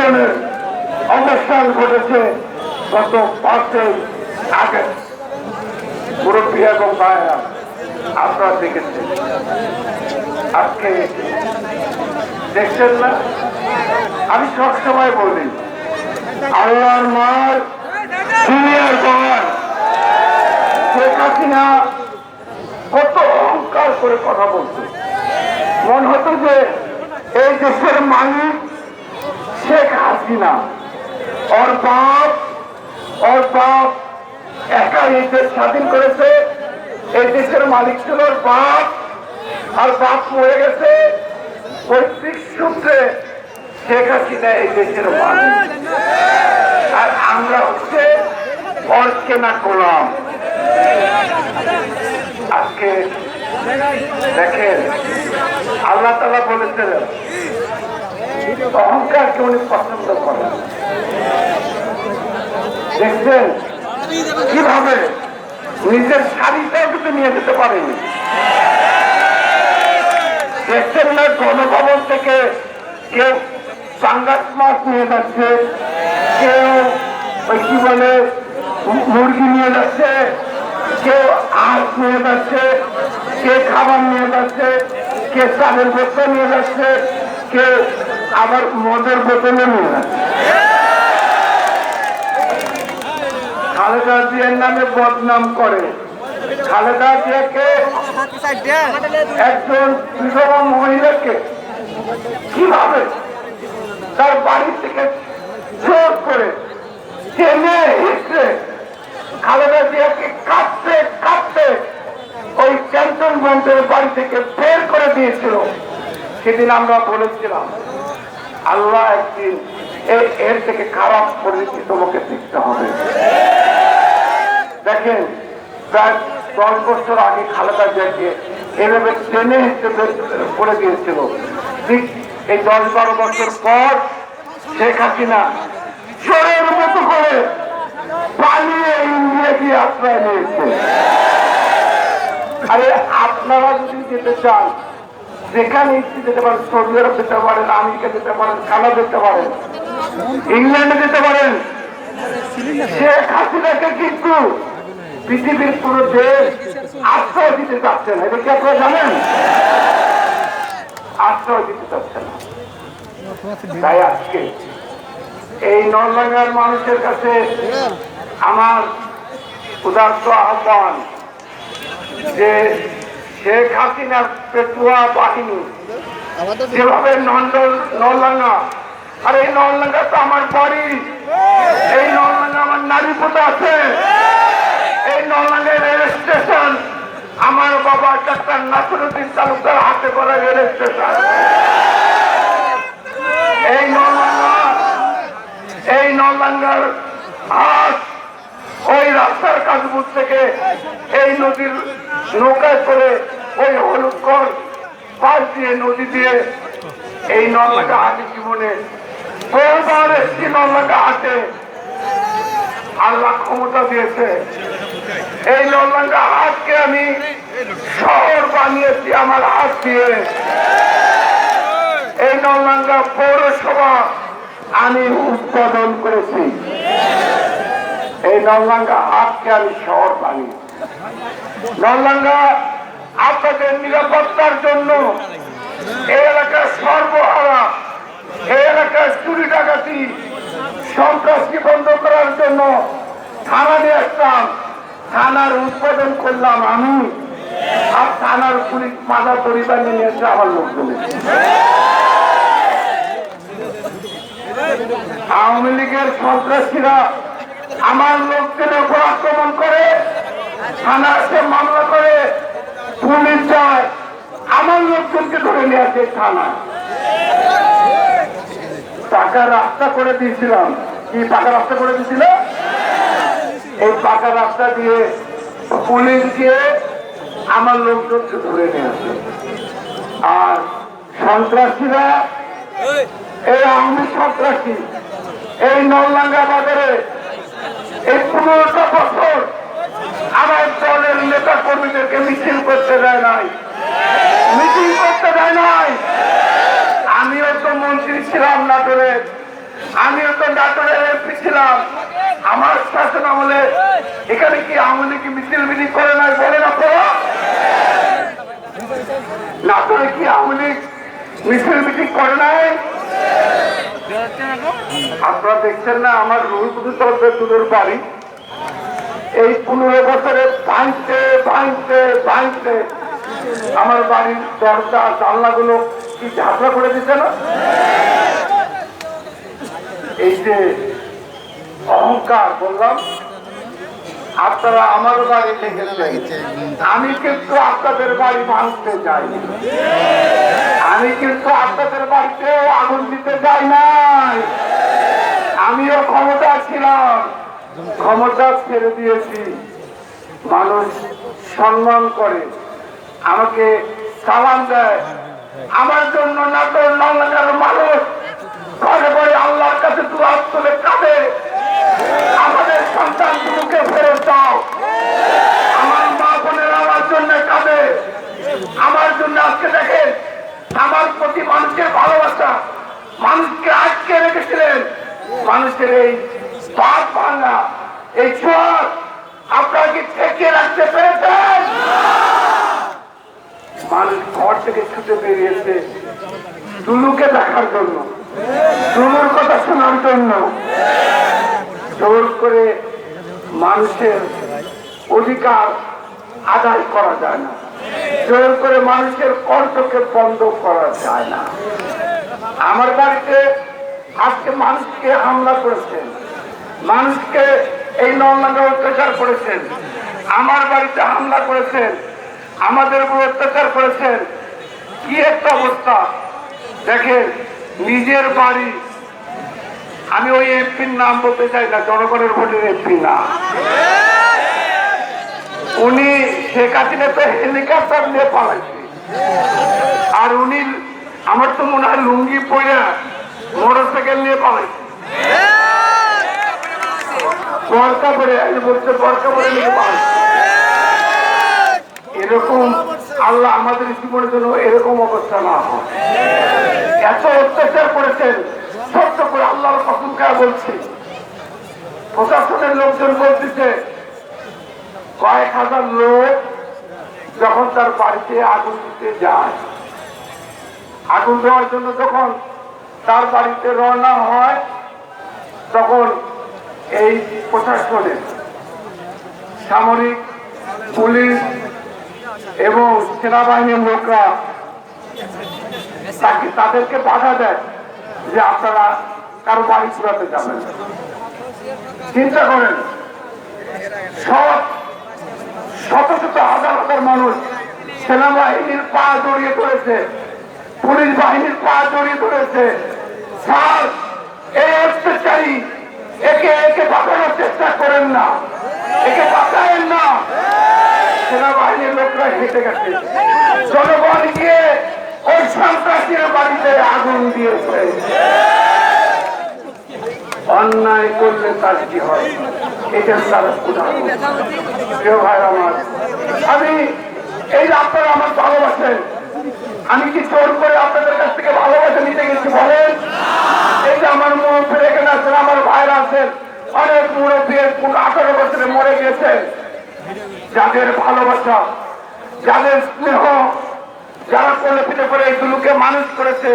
আন্দোলনের অবস্থান ঘটেছে গত আগে মুরব্বী এবং আপনারা দেখেছেন। আজকে দেখছেন না? আমি সবসময় বলি, আল্লাহর মার দুনিয়ার পর শেখ হাসিনা কত অহংকার করে কথা বলতো মনে হতো যে এই দেশের মালিক শেখ হাসিনা। ওর বাপ ওর বাপ একা এই দেশ স্বাধীন করেছে। এই দেশের মালিক ছিল ওর বাপ, আর বাপ মরে গেছে। পৈতৃক সূত্রে শেখ হাসিনা এই দেশের মালিক। আর আমরা হচ্ছে ওর কেনা গোলাম। আজকে দেখেন, আল্লাহ তালা বলেছিলেন অহংকারকে উনি পছন্দ করেন দেখছেন কীভাবে নিজের শাড়িটাও কিন্তু নিয়ে যেতে পারেনি। দেখছেন না, গণভবন থেকে কেউ পাঙ্গাস মাছ নিয়ে যাচ্ছে, কেউ ওই কি বলে মুরগি নিয়ে যাচ্ছে, কেউ আঁশ নিয়ে যাচ্ছে কে খাবার নিয়ে যাচ্ছে কে চালের বোতল নিয়ে যাচ্ছে কে আবার মদের বোতলও নিয়ে খালেদা জিয়ার নামে বদনাম করে। খালেদা জিয়াকে একজন বিধবা মহিলাকে কীভাবে তার বাড়ি থেকে জোর করে টেনে হিসড়ে খালেদা জিয়াকে কাঁদতে কাঁদতে ওই ক্যান্টনমেন্টের বাড়ি থেকে বের করে দিয়েছিল? সেদিন আমরা বলেছিলাম আল্লাহ একদিন এর থেকে খারাপ পরিস্থিতি তোমাকে দেখতে হবে। দেখেন, প্রায় দশ বছর আগে খালেদা জিয়াকে এভাবে টেনে হিসেবে করে দিয়েছিল। ঠিক এই দশ বারো বছর পর শেখ হাসিনা চোরের মতো করে পালিয়ে ইন্ডিয়া গিয়ে আশ্রয় নিয়েছে। আরে, আপনারা যদি যেতে চান যেখানে ইচ্ছে যেতে পারেন, সৌদি আরব যেতে পারেন, আমেরিকা যেতে পারেন, কানাডা যেতে পারেন, ইংল্যান্ডে যেতে পারেন। শেখ হাসিনাকে কিন্তু পৃথিবীর কোন দেশ আশ্রয় দিতে চাচ্ছে না। এটা কি আপনারা জানেন? আশ্রয় দিতে চাচ্ছে না। তাই আজকে এই নরলাঙ্গার মানুষের কাছে আমার উদার্ত আহ্বান যে শেখ হাসিনার পেটুয়া বাহিনী। যেভাবে নরলাঙ্গা আর এই নরলাঙ্গা তো আমার বাড়ি। এই নরলাঙ্গা আমার নারী পোতা আছে। এই নরলাঙ্গা রেল স্টেশন। আমার বাবা ডাক্তার নাসিরুদ্দিন তালুকদার হাতে করা রেল স্টেশন। এই নরলাঙ্গা এই নরলাঙ্গার হাট ওই রাস্তার কাজপুর থেকে এই নদীর নৌকায় করে ওই হলুদ কর পাশ দিয়ে নদী দিয়ে এই নলনাকা হাটে জীবনে বহুবার এসছি নলনাকা হাটে আল্লাহ ক্ষমতা দিয়েছে। এই নলনাকা হাটকে আমি শহর বানিয়েছি আমার হাত দিয়ে। এই নলনাঙ্গা পৌরসভা আমি উৎপাদন করেছি। এই নললাঙ্গা হাটকে আমি শহর বানিয়েছি নললাঙ্গা আপনাদের নিরাপত্তার জন্য এই এলাকার সর্বহারা, এই এলাকার চুরি ডাকাতি সন্ত্রাসী বন্ধ করার জন্য থানা নিয়ে আসলাম। থানার উৎপাদন করলাম আমি। আর থানার পুলিশ মাদা পরিবার নিয়ে এসে আমার লোকজনের আওয়ামী লীগের সন্ত্রাসীরা আমার লোককে উপর আক্রমণ করে, থানাতে মামলা করে, পুলিশ যায়। আমার লোকজনকে ধরে নিয়ে আসে থানা পাকা রাস্তা করে দিয়েছিলাম। কি পাকা রাস্তা করে দিয়েছিল? এই পাকা রাস্তা দিয়ে পুলিশ গিয়ে আমার লোকজনকে ধরে নিয়ে আসে। আর সন্ত্রাসীরা, এই আওয়ামী সন্ত্রাসী, এই নললাঙ্গা বাজারে এই পনেরোটা বছর আমার দলের নেতা কর্মীদেরকে মিছিল করতে দেয় নাই। মিছিল করতে দেয় নাই। আমিও তো মন্ত্রী ছিলাম না করে আমিও তো নাটোরের এমপি ছিলাম। আমার শাসন আমলে এখানে কি আওয়ামী লীগ মিছিল মিটিং করে নাই বলে না তো? নাটোরে কি আওয়ামী লীগ মিছিল মিটিং করে নাই? আপনারা দেখছেন না, আমার রুহুলপুর তরফে দূরের বাড়ি। এই পনেরো বছরে ভাঙতে ভাঙতে ভাঙতে আমার বাড়ির দরজা, জানলাগুলো কি ঝাঁপড়া করে দিচ্ছে না? এই যে অহংকার বললাম আপনারা আমার বাড়ি লেগেছেন। আমি কিন্তু আপনাদের বাড়ি ভাঙতে যাই আমি কিন্তু আপনাদের বাড়িতেও আগুন দিতে যাই নাই। আমিও ক্ষমতা ছিলাম। ক্ষমতা ছেড়ে দিয়েছি। মানুষ সম্মান করে আমাকে সালাম দেয়। আমার জন্য নাটোর নলাগার মানুষ ঘরে ঘরে আল্লাহর কাছে দু হাত তুলে কাঁদে। আমাদের সন্তানগুলোকে ফেরত দাও। আমার মা বোনের আমার জন্য কাঁদে। আমার জন্য আজকে দেখেন আমার প্রতি মানুষের ভালোবাসা। মানুষকে আটকে রেখেছিলেন। মানুষের এই পাপ ভাঙা, এই ছোঁয়ার আপনারা কি ঠেকিয়ে রাখতে পেরেছেন? মানুষ ঘর থেকে ছুটে বেরিয়েছে টুলুকে দেখার জন্য টুলুর কথা শোনার জন্য। করে মানুষের অধিকার আদায় করা যায় না। জোর করে মানুষের কণ্ঠকে বন্ধ করা যায় না। আমার বাড়িতে আজকে মানুষকে হামলা করেছেন। মানুষকে এই নর্মাঙ্গা অত্যাচার করেছেন। আমার বাড়িতে হামলা করেছেন। আমাদের উপর অত্যাচার করেছেন। কি একটা অবস্থা? দেখেন, নিজের বাড়ি আমি ওই এমপির নাম বলতে চাই না, জনগণের ভোটের এমপি না। উনি শেখ হাসিনা তো হেলিকপ্টার নিয়ে পালাইছে। আর উনি, আমার তো মনে হয় লুঙ্গি পরে মোটর সাইকেল নিয়ে পালাইছে নিয়ে পালাইছে। এরকম আল্লাহ আমাদের জীবনের জন্য এরকম অবস্থা না হয়। এত অত্যাচার করেছেন করে আল্লাহর কসম খায় বলছি। প্রশাসনের লোকজন বলতেছে, কয়েক হাজার লোক যখন তার বাড়িতে আগুন দিতে যায়, আগুন দেওয়ার জন্য যখন তার বাড়িতে রওনা হয়, তখন এই প্রশাসনের সামরিক, পুলিশ এবং সেনাবাহিনীর লোকরা তাকে তাদেরকে বাধা দেয় যে আপনারা কারও বাড়ি পুরাতে যাবেন চিন্তা করেন, সব শত শত হাজার হাজার মানুষ সেনাবাহিনীর পা জড়িয়ে ধরেছে, পুলিশ বাহিনীর পা জড়িয়ে ধরেছে। স্যার, এই অত্যাচারী একে একে বাঁচানোর চেষ্টা করেন না, একে বাঁচায়েন না। সেনাবাহিনীর লোকরা হেঁটে গেছে। জনগণ গিয়ে ওই সন্ত্রাসীর বাড়িতে আগুন দিয়েছে। অন্যায় করলে কি হয়? এটা তার প্রিয় আমার, আমি এই আপনারা আমার ভালোবাসেন, আমি কি জোর করে আপনাদের কাছ থেকে ভালোবাসা নিতে গেছি বলেন? এই যে আমার মুরব্বীর এখানে আছেন, আমার ভাইরা আছেন, অনেক মুরব্বী আঠারো বছরে মরে গেছেন যাদের ভালোবাসা, যাদের স্নেহ, যারা কোলে পিঠে করে এগুলোকে মানুষ করেছে